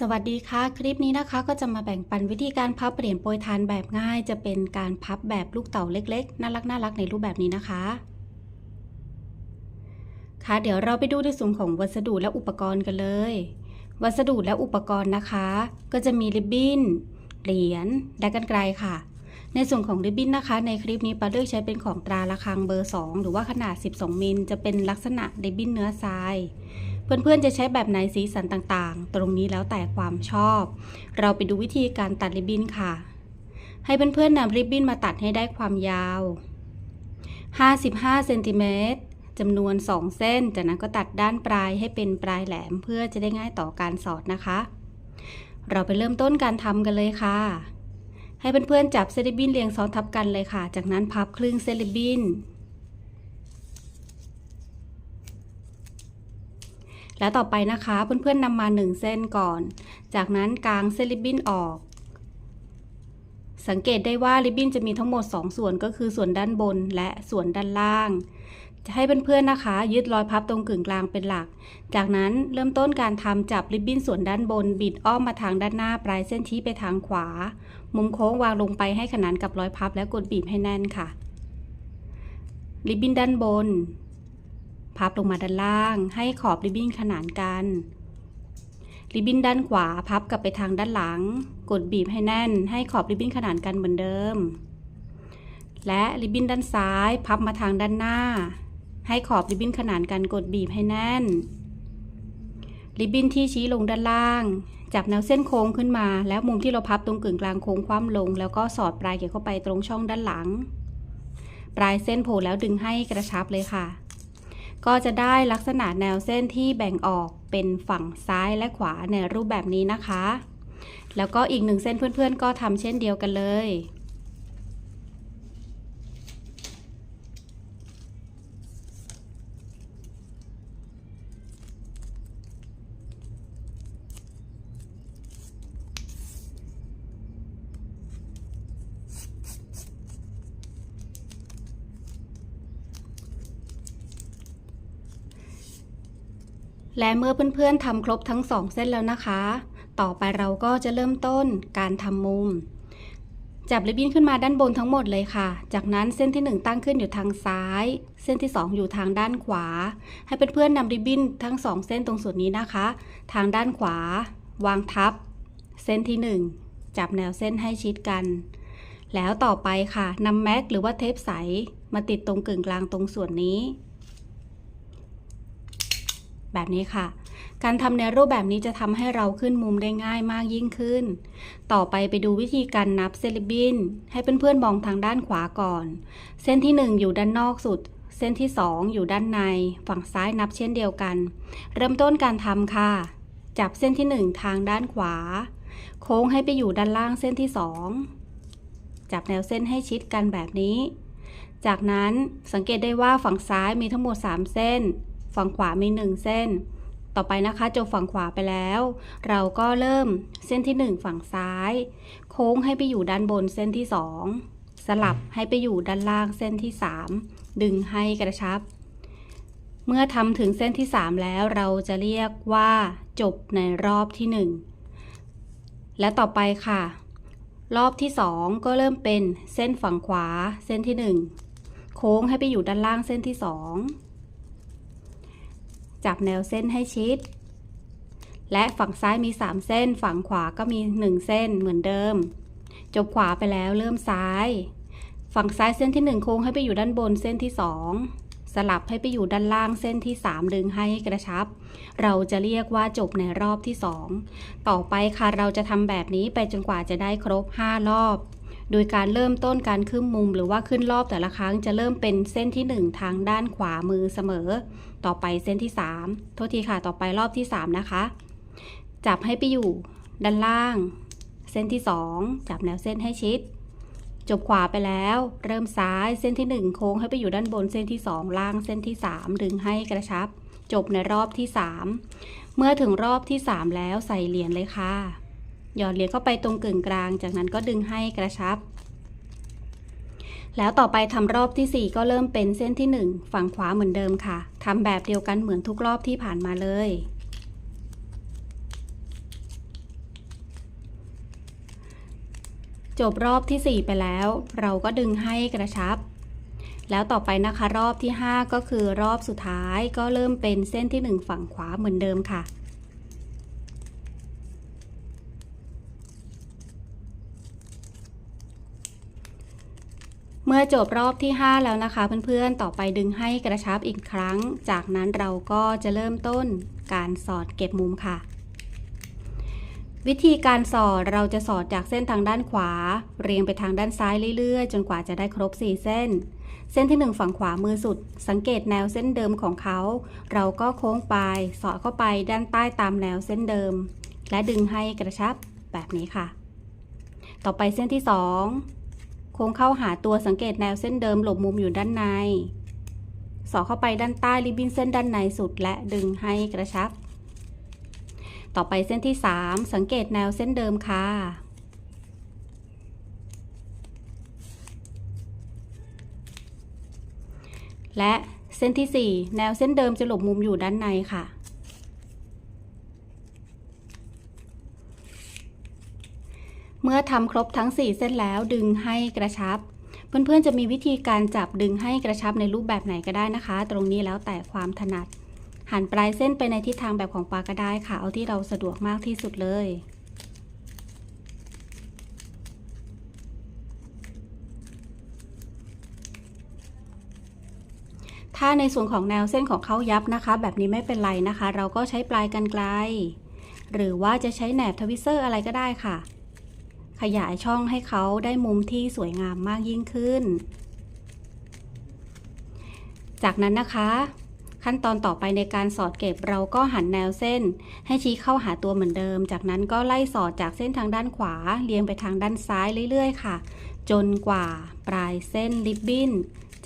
สวัสดีค่ะ คลิปนี้นะคะก็จะมาแบ่งปันวิธีการพับเหรียญโปรยทานแบบง่าย จะเป็นการพับแบบลูกเต่าเล็กๆ น่ารักน่ารักในรูปแบบนี้นะคะ ค่ะเดี๋ยวเราไปดูในส่วนของวัสดุและอุปกรณ์กันเลย วัสดุและอุปกรณ์นะคะ ก็จะมีริบบิ้นเหรียญและกันไกลค่ะ ในส่วนของริบบิ้นนะคะ ในคลิปนี้ปาเลือกใช้เป็นของตราระฆังเบอร์ 2 หรือว่าขนาด 12 มิลจะเป็นลักษณะริบบิ้นเนื้อทราย เพื่อนๆจะใช้แบบไหนสีสันต่างๆ ตรงนี้แล้วแต่ความชอบ เราไปดูวิธีการตัดริบบิ้นค่ะ ให้เพื่อนๆนำริบบิ้นมาตัดให้ได้ความยาว 55เซนติเมตรจำนวน 2 เส้น จากนั้นก็ตัดด้านปลายให้เป็นปลายแหลมเพื่อจะได้ง่ายต่อการสอดนะคะ เราไปเริ่มต้นการทำกันเลยค่ะ ให้เพื่อนๆจับเส้นริบบิ้นเรียงซ้อนทับกันเลยค่ะ จากนั้นพับครึ่งเส้นริบบิ้น แล้วต่อไปนะคะเพื่อนๆนำมา 1 เส้นก่อน จากนั้นกางเส้นริบบิ้นออก สังเกตได้ว่าริบบิ้นจะมีทั้งหมด 2 ส่วนก็คือส่วนด้านบนและส่วนด้านล่าง จะให้เพื่อนๆนะคะ ยึดรอยพับตรงกึ่งกลางเป็นหลัก จากนั้นเริ่มต้นการทำจับริบบิ้นส่วนด้านบน บิดอ้อมมาทางด้านหน้าปลายเส้นชี้ไปทางขวา มุมโค้งวางลงไปให้ขนานกับรอยพับและกดบีบให้แน่นค่ะริบบิ้นด้านบน พับลงมาด้านล่าง ให้ขอบริบบิ้นขนานกัน ริบบิ้นด้านขวาพับกลับไปทางด้านหลัง กดบีบให้แน่น ให้ขอบริบบิ้นขนานกันเหมือนเดิม และริบบิ้นด้านซ้าย พับมาทางด้านหน้า ให้ขอบริบบิ้นขนานกันกดบีบให้แน่น ริบบิ้นที่ชี้ลงด้านล่าง จับแนวเส้นโค้งขึ้นมา แล้วมุมที่เราพับตรงกึ่งกลางโค้งคว่ำลง แล้วก็สอดปลายเกี่ยวเข้าไปตรงช่องด้านหลัง ปลายเส้นโผล่แล้วดึงให้กระชับเลยค่ะ ก็จะได้ลักษณะแนวเส้นที่แบ่งออกเป็นฝั่งซ้ายและขวาในรูปแบบนี้นะคะ แล้วก็อีกหนึ่งเส้นเพื่อนๆก็ทำเช่นเดียวกันเลย และเมื่อเพื่อนๆทำครบทั้งสองเส้นแล้วนะคะ ต่อไปเราก็จะเริ่มต้นการทำมุม จับริบบิ้นขึ้นมาด้านบนทั้งหมดเลยค่ะ จากนั้นเส้นที่ 1 ตั้งขึ้นอยู่ทางซ้าย เส้นที่ 2 อยู่ทางด้านขวา ให้เพื่อนๆนำริบบิ้นทั้งสองเส้นตรงส่วนนี้นะคะ ทางด้านขวา วางทับ เส้นที่ 1 จับแนวเส้นให้ชิดกัน แล้วต่อไปค่ะนำแม็กหรือว่าเทปใสมาติดตรงกึ่งกลางตรงส่วนนี้ แบบนี้ค่ะ การทำในรูปแบบนี้จะทำให้เราขึ้นมุมได้ง่ายมากยิ่งขึ้น ต่อไปไปดูวิธีการนับเซลิบิน ให้เพื่อนๆมองทางด้านขวาก่อน เส้นที่ 1 อยู่ด้านนอกสุด เส้นที่ 2 อยู่ด้านใน ฝั่งซ้ายนับเช่นเดียวกัน เริ่มต้นการทำค่ะ จับเส้นที่ 1 ทางด้านขวา โค้งให้ไปอยู่ด้านล่างเส้นที่ 2 จับแนวเส้นให้ชิดกันแบบนี้ จากนั้นสังเกตได้ว่าฝั่งซ้ายมีทั้งหมด 3 เส้น ฝั่งขวามี 1 เส้น ต่อไปนะคะจบฝั่งขวาไปแล้ว เราก็เริ่มเส้นที่ 1 ฝั่งซ้าย โค้งให้ไปอยู่ด้านบนเส้นที่ 2 สลับให้ไปอยู่ด้านล่างเส้นที่ 3 ดึงให้กระชับ เมื่อทำถึงเส้นที่ 3 แล้วเราจะเรียกว่า จบในรอบที่ 1 และต่อไปค่ะ รอบที่ 2 ก็เริ่มเป็นเส้นฝั่งขวาเส้นที่ 1 โค้งให้ไปอยู่ด้านล่างเส้นที่ 2 จับแนวเส้นให้ชิด และฝั่งซ้ายมี 3 เส้น ฝั่งขวาก็มี 1 เส้นเหมือนเดิม จบขวาไปแล้วเริ่มซ้าย ฝั่งซ้ายเส้นที่ 1 โค้งให้ไปอยู่ด้านบนเส้นที่ 2 สลับให้ไปอยู่ด้านล่างเส้นที่ 3 ดึงให้กระชับ เราจะเรียกว่าจบในรอบที่ 2 ต่อไปค่ะเราจะทำแบบนี้ไปจนกว่าจะได้ครบ 5 รอบ โดยการเริ่มต้นการขึ้นมุมหรือว่าขึ้นรอบแต่ละครั้งจะเริ่มเป็นเส้นที่ 1 ทางด้านขวามือเสมอ ต่อไปเส้นที่ 3 โทษทีค่ะ ต่อไปรอบที่ 3 นะคะ จับให้ไปอยู่ด้านล่าง เส้นที่ 2 จับแนวเส้นให้ชิด จบขวาไปแล้ว เริ่มซ้ายเส้นที่ 1 โค้งให้ไปอยู่ด้านบนเส้นที่ 2 ล่างเส้นที่ 3 ดึงให้กระชับ จบในรอบที่ 3 เมื่อถึงรอบที่ 3 แล้วใส่เหรียญเลยค่ะ หยอดเหรียญเข้าไปตรงกึ่งกลาง จากนั้นก็ดึงให้กระชับ แล้วต่อไปทำรอบที่ 4 ก็เริ่มเป็นเส้นที่ 1 ฝั่งขวาเหมือนเดิมค่ะทำแบบเดียวกันเหมือนทุกรอบที่ผ่านมาเลยจบรอบที่ 4 ไปแล้ว เราก็ดึงให้กระชับ แล้วต่อไปนะคะรอบที่ 5 ก็คือรอบสุดท้ายก็เริ่มเป็นเส้นที่ 1 ฝั่งขวาเหมือนเดิมค่ะ มื่อจบรอบที่ 5 แล้วนะคะ เพื่อนๆ ต่อไปดึงให้กระชับอีกครั้ง จากนั้นเราก็จะเริ่มต้นการสอดเก็บมุมค่ะ วิธีการสอดเราจะสอดจากเส้นทางด้านขวา เรียงไปทางด้านซ้ายเรื่อยๆ จนกว่าจะได้ครบ 4 เส้น เส้นที่ 1 ฝั่งขวามือสุด สังเกตแนวเส้นเดิมของเขา เราก็โค้งปลายสอดเข้าไปด้านใต้ตามแนวเส้นเดิม และดึงให้กระชับแบบนี้ค่ะ ต่อไปเส้นที่ 2 โค้งเข้าหาตัวสังเกตแนวเส้นเดิมหลบมุมอยู่ด้านใน สอดเข้าไปด้านใต้ริบบิ้นเส้นด้านในสุดและดึงให้กระชับ ต่อไปเส้นที่ 3 สังเกตแนวเส้นเดิมค่ะและเส้นที่ 4 แนวเส้นเดิมจะหลบมุมอยู่ด้านในค่ะ เมื่อทำครบทั้ง 4 เส้นแล้วดึงให้กระชับ เพื่อนๆจะมีวิธีการจับดึงให้กระชับในรูปแบบไหนก็ได้นะคะ ตรงนี้แล้วแต่ความถนัด หันปลายเส้นไปในทิศทางแบบของปลาก็ได้ค่ะ เอาที่เราสะดวกมากที่สุดเลยถ้าในส่วนของแนวเส้นของเขายับนะคะ แบบนี้ไม่เป็นไรนะคะ เราก็ใช้ปลายกันไกล หรือว่าจะใช้แหนบทวิเซอร์อะไรก็ได้ค่ะ ขยายช่องให้เขาได้มุมที่สวยงามมากยิ่งขึ้น จากนั้นนะคะ ขั้นตอนต่อไปในการสอดเก็บเราก็หันแนวเส้น ให้ชี้เข้าหาตัวเหมือนเดิม จากนั้นก็ไล่สอดจากเส้นทางด้านขวาเลียงไปทางด้านซ้ายเรื่อยๆ ค่ะ จนกว่าปลายเส้นริบบิ้น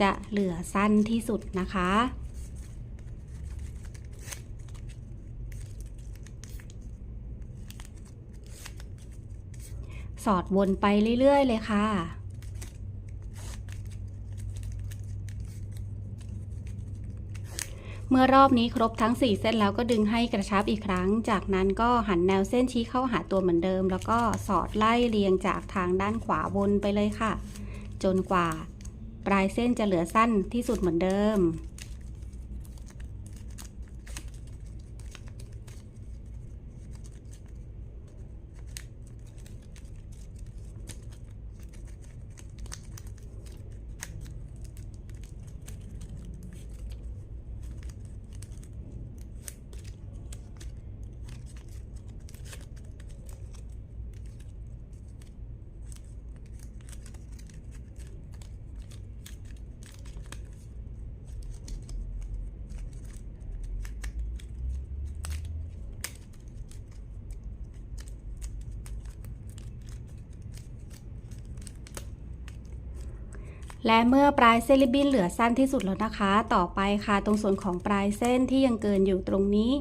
จะเหลือสั้นที่สุดนะคะ สอดวนไปเรื่อย ๆ เลยค่ะ เมื่อรอบนี้ครบทั้ง 4 เส้นแล้วก็ดึงให้กระชับอีกครั้ง จากนั้นก็หันแนวเส้นชี้เข้าหาตัวเหมือนเดิม แล้วก็สอดไล่เรียงจากทางด้านขวาวนไปเลยค่ะ จนกว่า ปลายเส้นจะเหลือสั้นที่สุดเหมือนเดิม และเมื่อปลายเส้นริบบิ้นเหลือสั้นที่สุดแล้วนะคะ ต่อไปค่ะตรงส่วนของปลายเส้นที่ยังเกินอยู่ตรงนี้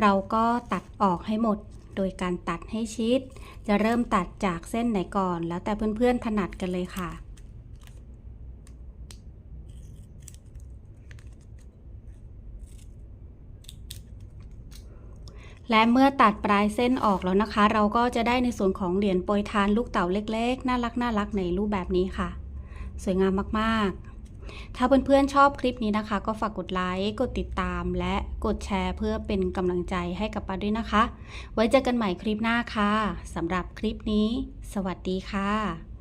เราก็ตัดออกให้หมด โดยการตัดให้ชิด จะเริ่มตัดจากเส้นไหนก่อน แล้วแต่เพื่อนๆถนัดกันเลยค่ะและเมื่อตัดปลายเส้นออกแล้วนะคะ เราก็จะได้ในส่วนของเหรียญโปรยทานลูกเต๋าเล็กๆ น่ารักน่ารักในรูปแบบนี้ค่ะ สวยงามมากๆ ถ้าเพื่อนๆชอบคลิปนี้นะคะ ก็ฝากกดไลค์กดติดตาม และกดแชร์เพื่อเป็นกำลังใจให้กับปาด้วยนะคะ ไว้เจอกันใหม่คลิปหน้าค่ะสำหรับคลิปนี้ สวัสดีค่ะ